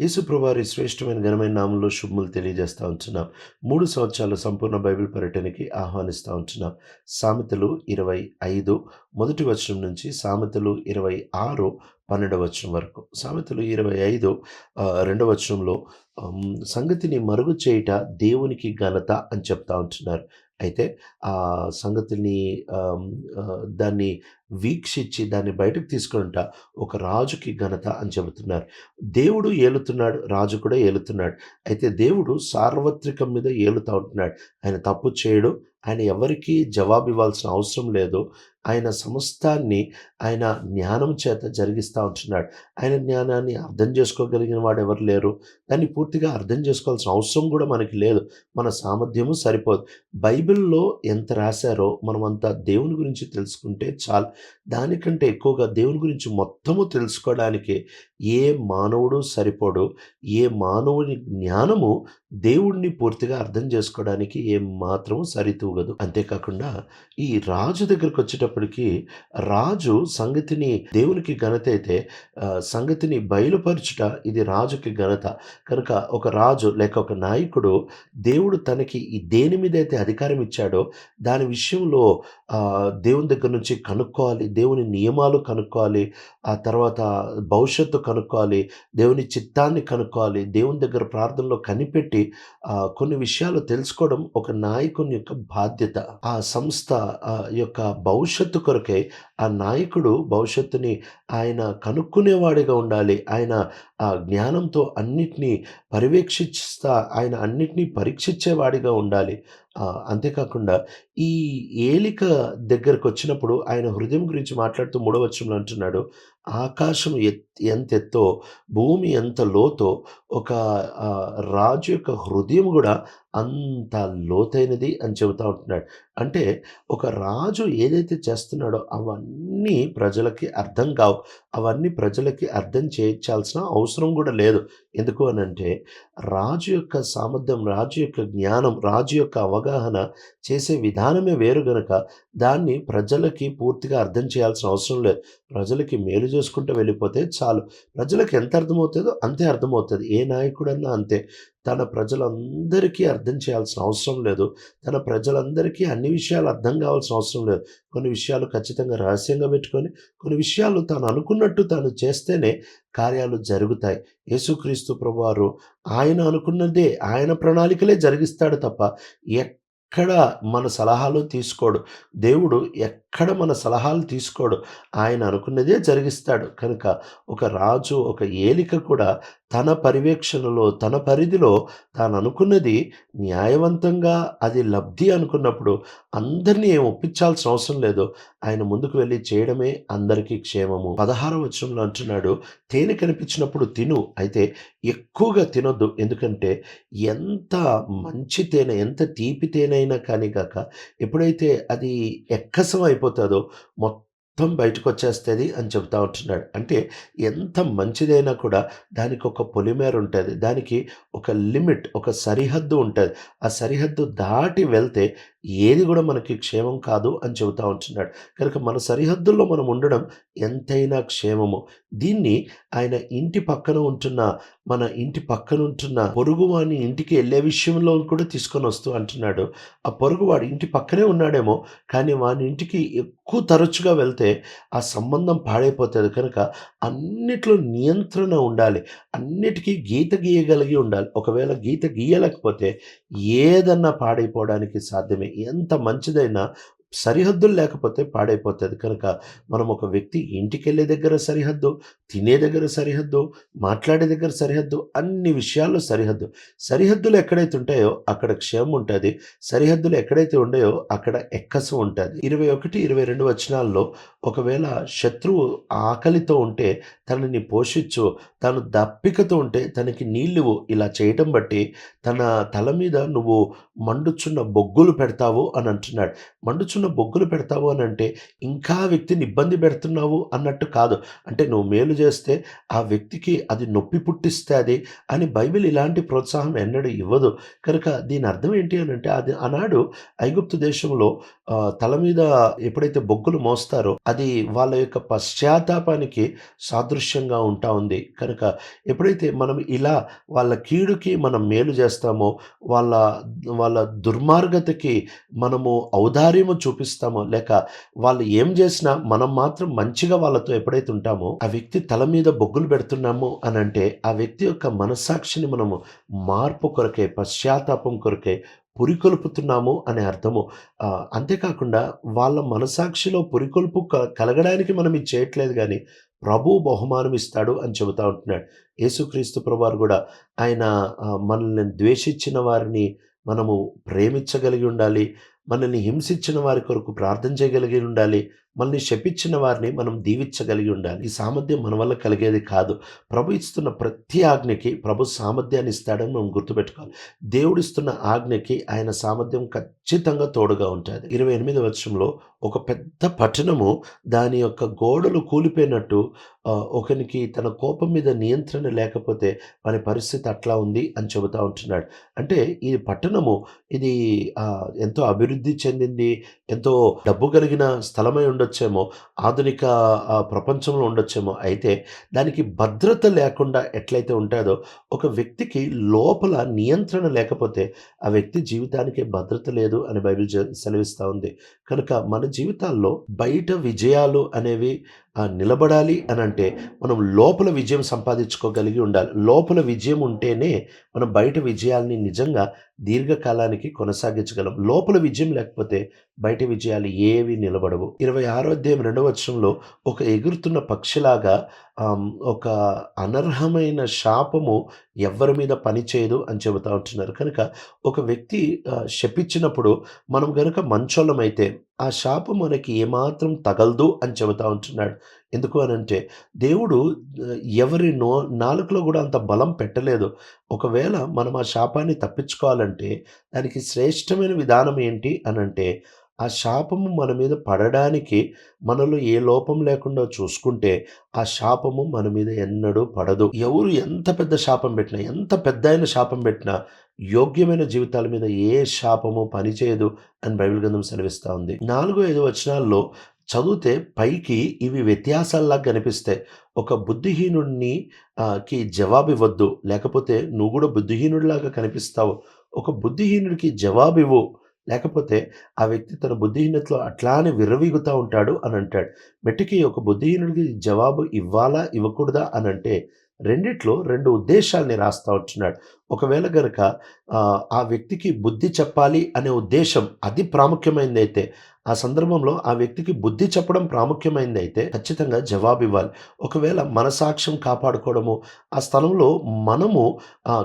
యేసుప్రభువారి శ్రేష్టమైన ఘనమైన నామంలో శుభములు తెలియజేస్తూ ఉంటున్నాం. మూడు సంవత్సరాల సంపూర్ణ బైబిల్ పర్యటనకి ఆహ్వానిస్తూ ఉంటున్నాం. సామెతలు ఇరవై ఐదు మొదటి వచనం నుంచి సామెతలు ఇరవై ఆరు పన్నెండవ వచనం వరకు. సామెతలు ఇరవై ఐదు రెండవ వచనంలో సంగతిని మరుగు చేయుట దేవునికి ఘనత అని చెప్తా ఉంటున్నారు. అయితే ఆ సంగతిని దాన్ని వీక్షించి దాన్ని బయటకు తీసుకుంట ఒక రాజుకి ఘనత అని చెబుతున్నారు. దేవుడు ఏలుతున్నాడు రాజు కూడా ఏలుతున్నాడు. అయితే దేవుడు సార్వత్రికం మీద ఏలుతా ఉంటున్నాడు. ఆయన తప్పు చేయడు ఆయన ఎవరికి జవాబు ఇవ్వాల్సిన అవసరం లేదు. ఆయన సమస్తాన్ని ఆయన జ్ఞానం చేత జరిగిస్తూ ఉంటున్నాడు. ఆయన జ్ఞానాన్ని అర్థం చేసుకోగలిగిన వాడు ఎవరు లేరు. దాన్ని పూర్తిగా అర్థం చేసుకోవాల్సిన అవసరం కూడా మనకి లేదు. మన సామర్థ్యము సరిపోదు. బైబిల్లో ఎంత రాశారో మనమంతా దేవుని గురించి తెలుసుకుంటే చాలు. దానికంటే ఎక్కువగా దేవుని గురించి మొత్తము తెలుసుకోవడానికి ఏ మానవుడు సరిపోడు ఏ మానవుని జ్ఞానము దేవుణ్ణి పూర్తిగా అర్థం చేసుకోవడానికి ఏ మాత్రము సరితూగదు. అంతేకాకుండా ఈ రాజు దగ్గరకు వచ్చేటప్పటికి రాజు సంగతిని దేవునికి ఘనత అయితే సంగతిని బయలుపరచుట ఇది రాజుకి ఘనత. కనుక ఒక రాజు లేక ఒక నాయకుడు దేవుడు తనకి ఈ దేని మీద అయితే అధికారం ఇచ్చాడో దాని విషయంలో దేవుని దగ్గర నుంచి కనుక్కోవాలి దేవుని నియమాలు కనుక్కోవాలి ఆ తర్వాత భవిష్యత్తు కనుక్కోవాలి దేవుని చిత్తాన్ని కనుక్కోవాలి దేవుని దగ్గర ప్రార్థనలో కనిపెట్టి కొన్ని విషయాలు తెలుసుకోవడం ఒక నాయకుని యొక్క బాధ్యత. ఆ సంస్థ యొక్క భవిష్యత్ భవిష్యత్తు కొరకై ఆ నాయకుడు భవిష్యత్తుని ఆయన కనుక్కునేవాడిగా ఉండాలి. ఆయన ఆ జ్ఞానంతో అన్నిటినీ పర్యవేక్షిస్తా ఆయన అన్నిటినీ పరీక్షించేవాడిగా ఉండాలి. అంతేకాకుండా ఈ ఏలిక దగ్గరకు వచ్చినప్పుడు ఆయన హృదయం గురించి మాట్లాడుతూ మూడవ అంటున్నాడు ఆకాశం ఎంత ఎత్తో భూమి ఎంత లోతో ఒక రాజు యొక్క హృదయం కూడా అంత లోతైనది అని చెబుతా ఉంటున్నాడు. అంటే ఒక రాజు ఏదైతే చేస్తున్నాడో అవన్నీ ప్రజలకి అర్థం కావు. అవన్నీ ప్రజలకి అర్థం చేయించాల్సిన అవసరం కూడా లేదు. ఎందుకు అని అంటే రాజు యొక్క సామర్థ్యం రాజు యొక్క జ్ఞానం రాజు యొక్క అవగాహన చేసే విధానమే వేరు గనక దాన్ని ప్రజలకి పూర్తిగా అర్థం చేయాల్సిన అవసరం లేదు. ప్రజలకి మేలు చేసుకుంటూ వెళ్ళిపోతే చాలు. ప్రజలకు ఎంత అర్థమవుతుందో అంతే అర్థమవుతుంది. ఏ నాయకుడన్నా అంతే. తన ప్రజలందరికీ అర్థం చేయాల్సిన అవసరం లేదు. తన ప్రజలందరికీ అన్ని విషయాలు అర్థం కావాల్సిన అవసరం లేదు. కొన్ని విషయాలు ఖచ్చితంగా రహస్యంగా పెట్టుకొని కొన్ని విషయాలు తాను అనుకున్నట్టు తాను చేస్తేనే కార్యాలు జరుగుతాయి. యేసుక్రీస్తు ప్రభువారు ఆయన అనుకున్నదే ఆయన ప్రణాళికలే జరిగిస్తాడు తప్ప ఎక్కడ మన సలహాలు తీసుకోడు. దేవుడు ఎక్కడ మన సలహాలు తీసుకోడు. ఆయన అనుకున్నదే జరిగిస్తాడు. కనుక ఒక రాజు ఒక ఏలిక కూడా తన పర్యవేక్షణలో తన పరిధిలో తాను అనుకున్నది న్యాయవంతంగా అది లబ్ధి అనుకున్నప్పుడు అందరినీ ఏం ఒప్పించాల్సిన అవసరం లేదు. ఆయన ముందుకు వెళ్ళి చేయడమే అందరికీ క్షేమము. పదహార వచనంలో అంటున్నాడు తేనె కనిపించినప్పుడు తిను అయితే ఎక్కువగా తినొద్దు. ఎందుకంటే ఎంత మంచి తేనె ఎంత తీపి తేనె అయినా కానీ కాక ఎప్పుడైతే అది ఎక్కసం అయిపోతుందో మొత్తం బయటకు వచ్చేస్తుంది అని చెప్తా ఉంటున్నాడు. అంటే ఎంత మంచిదైనా కూడా దానికి ఒక పొలిమేర ఉంటుంది. దానికి ఒక లిమిట్ ఒక సరిహద్దు ఉంటుంది. ఆ సరిహద్దు దాటి వెళ్తే ఏది కూడా మనకి క్షేమం కాదు అని చెబుతూ ఉంటున్నాడు. కనుక మన సరిహద్దుల్లో మనం ఉండడం ఎంతైనా క్షేమము. దీన్ని ఆయన ఇంటి పక్కన ఉంటున్న మన ఇంటి పక్కన ఉంటున్న పొరుగువాని ఇంటికి వెళ్ళే విషయంలో కూడా తీసుకొని వస్తూ అంటున్నాడు. ఆ పొరుగువాడు ఇంటి పక్కనే ఉన్నాడేమో కానీ వాని ఇంటికి ఎక్కువ తరచుగా వెళ్తే ఆ సంబంధం పాడైపోతుంది. కనుక అన్నిట్లో నియంత్రణ ఉండాలి. అన్నిటికీ గీత గీయగలిగి ఉండాలి. ఒకవేళ గీత గీయలేకపోతే ఏదన్నా పాడైపోవడానికి సాధ్యమే. ఎంత మంచిదైనా సరిహద్దులు లేకపోతే పాడైపోతుంది. కనుక మనం ఒక వ్యక్తి ఇంటికి వెళ్ళే దగ్గర సరిహద్దు తినే దగ్గర సరిహద్దు మాట్లాడే దగ్గర సరిహద్దు అన్ని విషయాల్లో సరిహద్దు. సరిహద్దులు ఎక్కడైతే ఉంటాయో అక్కడ క్షేమం ఉంటుంది. సరిహద్దులు ఎక్కడైతే ఉండయో అక్కడ ఎక్కసం ఉంటుంది. ఇరవై ఒకటి ఇరవై రెండు వచనాల్లో ఒకవేళ శత్రువు ఆకలితో ఉంటే తనని పోషించు తను దప్పికతో ఉంటే తనకి నీళ్ళు ఇలా చేయటం బట్టి తన తల మీద నువ్వు మండుచున్న బొగ్గులు పెడతావు అని అంటున్నాడు. మండుచున్న కూర్చున్న బొగ్గులు పెడతావు అని అంటే ఇంకా వ్యక్తిని ఇబ్బంది పెడుతున్నావు అన్నట్టు కాదు. అంటే నువ్వు మేలు చేస్తే ఆ వ్యక్తికి అది నొప్పి పుట్టిస్తుంది అని బైబిల్ ఇలాంటి ప్రోత్సాహం ఎన్నడూ ఇవ్వదు. కనుక దీని అర్థం ఏంటి అని అంటే అది ఆనాడు ఐగుప్తు దేశంలో తల మీద ఎప్పుడైతే బొగ్గులు మోస్తారో అది వాళ్ళ యొక్క పశ్చాత్తాపానికి సాదృశ్యంగా ఉంటా ఉంది. కనుక ఎప్పుడైతే మనం ఇలా వాళ్ళ కీడుకి మనం మేలు చేస్తామో వాళ్ళ వాళ్ళ దుర్మార్గతకి మనము ఔదార్యము చూపిస్తామో లేక వాళ్ళు ఏం చేసినా మనం మాత్రం మంచిగా వాళ్ళతో ఎప్పుడైతే ఉంటామో ఆ వ్యక్తి తల మీద బొగ్గులు పెడుతున్నాము అని అంటే ఆ వ్యక్తి యొక్క మనస్సాక్షిని మనము మార్పు కొరకే పశ్చాత్తాపం కొరకే పురికొల్పుతున్నాము అనే అర్థము. అంతేకాకుండా వాళ్ళ మనసాక్షిలో పురికొల్పు కలగడానికి మనం ఇది చేయట్లేదు కానీ ప్రభు బహుమానం ఇస్తాడు అని చెబుతా ఉంటున్నాడు. యేసుక్రీస్తు ప్రభువారు కూడా ఆయన మనల్ని ద్వేషించిన వారిని మనము ప్రేమించగలిగి ఉండాలి మనల్ని హింసించిన వారి కొరకు ప్రార్థన చేయగలిగి ఉండాలి. మనల్ని శపించిన వారిని మనం దీవించగలిగి ఉండాలి. ఈ సామర్థ్యం మన వల్ల కలిగేది కాదు. ప్రభు ఇస్తున్న ప్రతి ఆజ్ఞకి ప్రభు సామర్థ్యాన్ని ఇస్తాడని మనం గుర్తుపెట్టుకోవాలి. దేవుడిస్తున్న ఆజ్ఞకి ఆయన సామర్థ్యం ఖచ్చితంగా తోడుగా ఉంటుంది. ఇరవై ఎనిమిది వర్షంలో ఒక పెద్ద పట్టణము దాని యొక్క గోడలు కూలిపోయినట్టు ఒకనికి తన కోపం మీద నియంత్రణ లేకపోతే వాని పరిస్థితి అట్లా ఉంది అని చెబుతూ ఉంటున్నాడు. అంటే ఈ పట్టణము ఇది ఎంతో అభివృద్ధి చెందింది ఎంతో డబ్బు కలిగిన స్థలమై ఉండొచ్చేమో ఆధునిక ప్రపంచంలో ఉండొచ్చేమో. అయితే దానికి భద్రత లేకుండా ఎట్లయితే ఉంటుందో ఒక వ్యక్తికి లోపల నియంత్రణ లేకపోతే ఆ వ్యక్తి జీవితానికి భద్రత లేదు అని బైబిల్ సెలవిస్తూ ఉంది. కనుక మన జీవితాల్లో బయట విజయాలు అనేవి నిలబడాలి అని అంటే మనం లోపల విజయం సంపాదించుకోగలిగి ఉండాలి. లోపల విజయం ఉంటేనే మనం బయట విజయాల్ని నిజంగా దీర్ఘకాలానికి కొనసాగించగలం. లోపల విజయం లేకపోతే బయట విజయాలు ఏవి నిలబడవు. ఇరవై ఆరో అధ్యాయం రెండవ వచనంలో ఒక ఎగురుతున్న పక్షిలాగా ఒక అనర్హమైన శాపము ఎవరి మీద పనిచేయదు అని చెబుతా ఉంటున్నారు. కనుక ఒక వ్యక్తి శపించినప్పుడు మనం కనుక మంచోళ్ళమైతే ఆ శాపం మనకి ఏమాత్రం తగలదు అని చెబుతా ఉంటున్నాడు. ఎందుకు అని అంటే దేవుడు ఎవరి నో నాలుకలో కూడా అంత బలం పెట్టలేదు. ఒకవేళ మనం ఆ శాపాన్ని తప్పించుకోవాలంటే దానికి శ్రేష్టమైన విధానం ఏంటి అని అంటే ఆ శాపము మన మీద పడడానికి మనలో ఏ లోపం లేకుండా చూసుకుంటే ఆ శాపము మన మీద ఎన్నడూ పడదు. ఎవరు ఎంత పెద్ద శాపం పెట్టినా ఎంత పెద్ద అయిన శాపం పెట్టినా యోగ్యమైన జీవితాల మీద ఏ శాపము పనిచేయదు అని బైబిల్ గ్రంథం సెలవిస్తూ ఉంది. నాలుగు ఐదు వచనాల్లో చదివితే పైకి ఇవి వ్యత్యాసాల్లా కనిపిస్తాయి ఒక బుద్ధిహీనుడిని కి జవాబు ఇవ్వద్దు లేకపోతే నువ్వు కూడా బుద్ధిహీనుడిలాగా కనిపిస్తావు. ఒక బుద్ధిహీనుడికి జవాబు ఇవ్వు లేకపోతే ఆ వ్యక్తి తన బుద్ధిహీనతలో అట్లానే విర్రవీగుతూ ఉంటాడు అని అంటాడు. మెట్టికి ఒక బుద్ధిహీనుడికి జవాబు ఇవ్వాలా ఇవ్వకూడదా అని అంటే రెండిట్లో రెండు ఉద్దేశాల్ని రాస్తా ఉంటున్నాడు. ఒకవేళ గనక ఆ, వ్యక్తికి బుద్ధి చెప్పాలి అనే ఉద్దేశం అది ప్రాముఖ్యమైనది అయితే ఆ సందర్భంలో ఆ వ్యక్తికి బుద్ధి చెప్పడం ప్రాముఖ్యమైనది అయితే ఖచ్చితంగా జవాబు ఇవ్వాలి. ఒకవేళ మనసాక్ష్యం కాపాడుకోవడము ఆ స్థలంలో మనము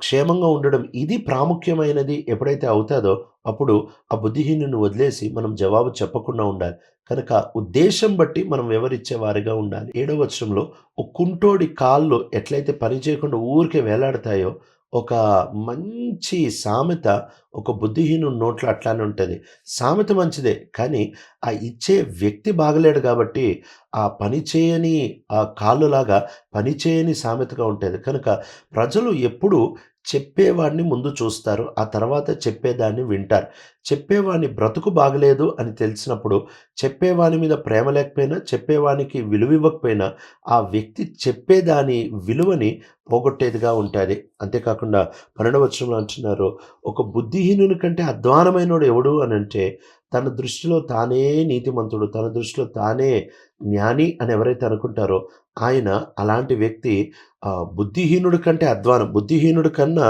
క్షేమంగా ఉండడం ఇది ప్రాముఖ్యమైనది ఎప్పుడైతే అవుతుందో అప్పుడు ఆ బుద్ధిహీనుని వదిలేసి మనం జవాబు చెప్పకుండా ఉండాలి. కనుక ఉద్దేశం బట్టి మనం వివరించే వారిగా ఉండాలి. ఏడవ వచనంలో ఒక కుంటోడి కాళ్ళు ఎట్లయితే పని చేయకుండా ఊరికే వేలాడతాయో ఒక మంచి సామెత ఒక బుద్ధిహీను నోట్లో అట్లానే ఉంటుంది. సామెత మంచిదే కానీ ఆ ఇచ్చే వ్యక్తి బాగలేడు కాబట్టి ఆ పని చేయని ఆ కాళ్ళులాగా పని చేయని సామెతగా ఉంటుంది. కనుక ప్రజలు ఎప్పుడు చెప్పేవాడిని ముందు చూస్తారు. ఆ తర్వాత చెప్పేదాన్ని వింటారు. చెప్పేవాని బ్రతుకు బాగలేదు అని తెలిసినప్పుడు చెప్పేవాని మీద ప్రేమ లేకపోయినా చెప్పేవానికి విలువ ఇవ్వకపోయినా ఆ వ్యక్తి చెప్పేదాని విలువని పోగొట్టేదిగా ఉంటుంది. అంతేకాకుండా పన్నెండవ వచనంలో అంటున్నారు ఒక బుద్ధిహీనుని కంటే అధ్వానమైనోడు ఎవడు? అని అంటే తన దృష్టిలో తానే నీతిమంతుడు తన దృష్టిలో తానే జ్ఞాని అని ఎవరైతే అనుకుంటారో ఆయన అలాంటి వ్యక్తి బుద్ధిహీనుడి కంటే అధ్వానం బుద్ధిహీనుడి కన్నా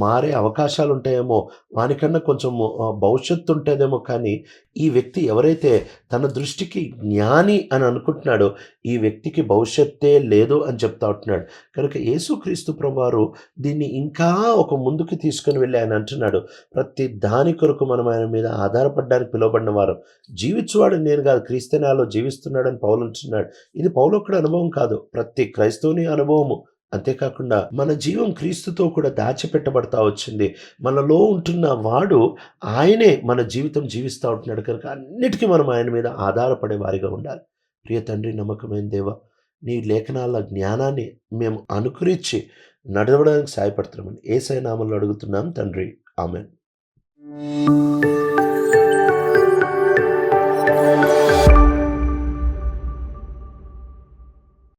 మారే అవకాశాలు ఉంటాయేమో వానికన్నా కొంచెం భవిష్యత్తు ఉంటుందేమో కానీ ఈ వ్యక్తి ఎవరైతే తన దృష్టికి జ్ఞాని అని అనుకుంటున్నాడో ఈ వ్యక్తికి భవిష్యత్తే లేదు అని చెప్తా ఉంటున్నాడు. కనుక యేసుక్రీస్తు ప్రభువారు దీన్ని ఇంకా ఒక ముందుకు తీసుకుని వెళ్ళి ఆయన అంటున్నాడు ప్రతి దాని కొరకు మనం ఆయన మీద ఆధారపడడానికి పిలువబడిన వారు జీవించువాడు నేను కాదు క్రీస్తనాలో చేస్తున్నాడని పౌలు అంటున్నాడు. ఇది పౌలు ఒక్కడ అనుభవం కాదు ప్రతి క్రైస్తవుని అనుభవము. అంతేకాకుండా మన జీవం క్రీస్తుతో కూడా దాచిపెట్టబడతా వచ్చింది. మనలో ఉంటున్న వాడు ఆయనే మన జీవితం జీవిస్తూ ఉంటున్నాడు కనుక అన్నిటికీ మనం ఆయన మీద ఆధారపడే వారిగా ఉండాలి. ప్రియ తండ్రి నమ్మకమైన దేవ నీ లేఖనాల జ్ఞానాన్ని మేము అనుకరించి నడవడానికి సాయపడుతున్నామని ఏసై నామంలో అడుగుతున్నాం తండ్రి ఆమెన్.